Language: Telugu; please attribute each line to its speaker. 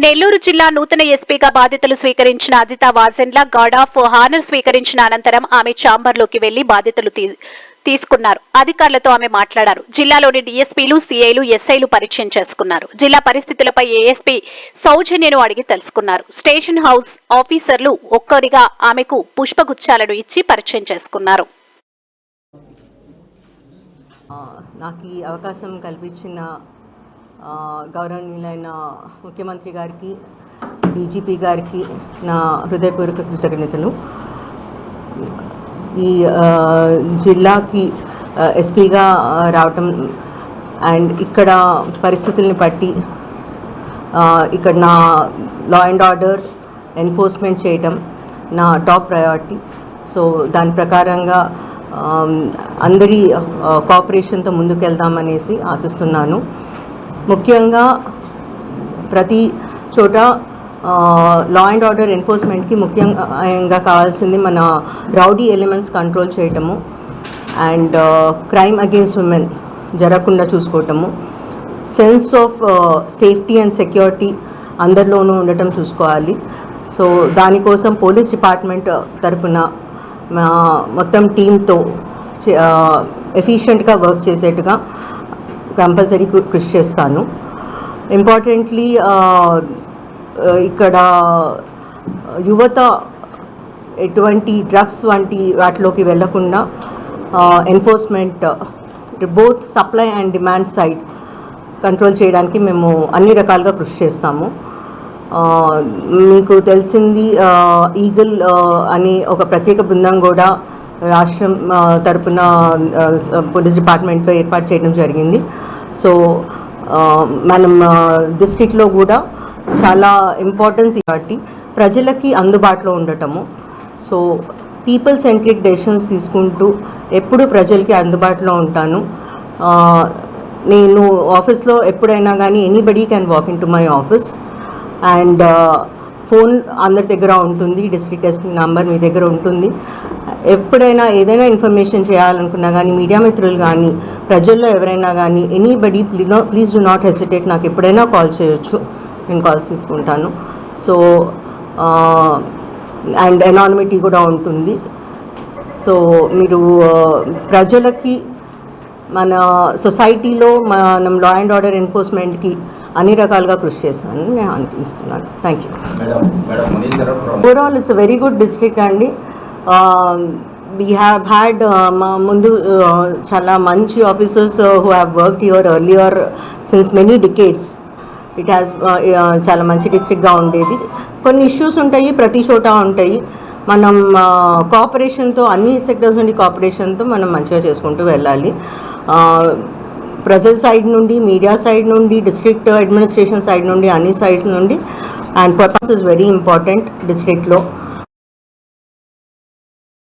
Speaker 1: నెల్లూరు జిల్లా నూతన ఎస్పీగా బాధ్యతలు స్వీకరించిన Ajitha Vajenla guard of honour స్వీకరించిన అనంతరం ఆమె ఛాంబర్లోకి వెళ్ళి బాధ్యతలు తీ- తీసుకున్నారు. అధికారులతో ఆమె మాట్లాడారు. జిల్లాలోని డిఎస్పీలు సీఐలు ఎస్ఐలు పరిచయం చేసుకున్నారు. జిల్లా పరిస్థితులపై ఏఎస్పీ సౌజన్యను అడిగి తెలుసుకున్నారు. స్టేషన్ హౌస్ ఆఫీసర్లు ఒక్కరిగా ఆమెకు పుష్పగుచ్చాలను ఇచ్చి పరిచయం చేసుకున్నారు.
Speaker 2: నాకు ఈ అవకాశం కల్పించిన గౌరవనీయులైన ముఖ్యమంత్రి గారికి డీజీపీ గారికి నా హృదయపూర్వక కృతజ్ఞతలు. ఈ జిల్లాకి ఎస్పీగా రావటం అండ్ ఇక్కడ పరిస్థితుల్ని బట్టి ఇక్కడ నా లా అండ్ ఆర్డర్ ఎన్ఫోర్స్మెంట్ చేయటం నా టాప్ ప్రయారిటీ సో దాని ప్రకారంగా అందరి కోఆపరేషన్తో ముందుకెళ్దామనేసి ఆశిస్తున్నాను. ముఖ్యంగా ప్రతి చోట లా అండ్ ఆర్డర్ ఎన్ఫోర్స్మెంట్కి ముఖ్యంగా కావాల్సింది మన రౌడీ ఎలిమెంట్స్ కంట్రోల్ చేయటము అండ్ క్రైమ్ అగేన్స్ట్ ఉమెన్ జరగకుండా చూసుకోవటము sense of safety and security అందరిలోనూ ఉండటం చూసుకోవాలి. సో దానికోసం పోలీస్ డిపార్ట్మెంట్ తరఫున మా మొత్తం టీంతో ఎఫిషియెంట్గా వర్క్ చేసేట్టుగా కంపల్సరీ కృషి చేస్తాను. ఇంపార్టెంట్లీ ఇక్కడ యువత ఎటువంటి డ్రగ్స్ వంటి వాటిలోకి వెళ్ళకుండా enforcement both supply and demand side control చేయడానికి మేము అన్ని రకాలుగా కృషి చేస్తాము. మీకు తెలిసింది ఈగల్ అనే ఒక ప్రత్యేక బృందం కూడా రాష్ట్రం తరపున పోలీస్ డిపార్ట్మెంట్లో ఏర్పాటు చేయడం జరిగింది. సో మనం డిస్ట్రిక్ట్లో కూడా చాలా ఇంపార్టెన్స్ కాబట్టి ప్రజలకి అందుబాటులో ఉండటము. సో పీపుల్ సెంట్రిక్ డెసిషన్స్ తీసుకుంటూ ఎప్పుడు ప్రజలకి అందుబాటులో ఉంటాను. నేను ఆఫీస్లో ఎప్పుడైనా కానీ anybody can walk into my office and phone అందరి దగ్గర ఉంటుంది డిస్ట్రిక్ట్ ఎస్పీ నంబర్ మీ దగ్గర ఉంటుంది. ఎప్పుడైనా ఏదైనా ఇన్ఫర్మేషన్ చేయాలనుకున్నా కానీ మీడియా మిత్రులు కానీ ప్రజల్లో ఎవరైనా కానీ anybody please do not hesitate నాకు ఎప్పుడైనా కాల్ చేయొచ్చు. నేను కాల్స్ తీసుకుంటాను. సో అండ్ ఎనానిమిటీ కూడా ఉంటుంది. సో మీరు ప్రజలకి మన సొసైటీలో మనం లా అండ్ ఆర్డర్ ఎన్ఫోర్స్మెంట్కి అన్ని రకాలుగా కృషి చేస్తానని నేను అనిపిస్తున్నాను. Thank you overall it's very good district అండి. వీ హ్యావ్ హ్యాడ్ మా ముందు uh, చాలా మంచి officers who have work your earlier since many decades it has చాలా మంచి డిస్ట్రిక్ట్గా ఉండేది. కొన్ని ఇష్యూస్ ఉంటాయి ప్రతి చోట ఉంటాయి. మనం కోఆపరేషన్తో అన్ని సెక్టర్స్ నుండి కోఆపరేషన్తో మనం మంచిగా చేసుకుంటూ వెళ్ళాలి. Uh, ప్రజల సైడ్ నుండి మీడియా సైడ్ నుండి డిస్ట్రిక్ట్ అడ్మినిస్ట్రేషన్ సైడ్ నుండి అన్ని సైడ్స్ నుండి. And purpose is very important డిస్ట్రిక్ట్లో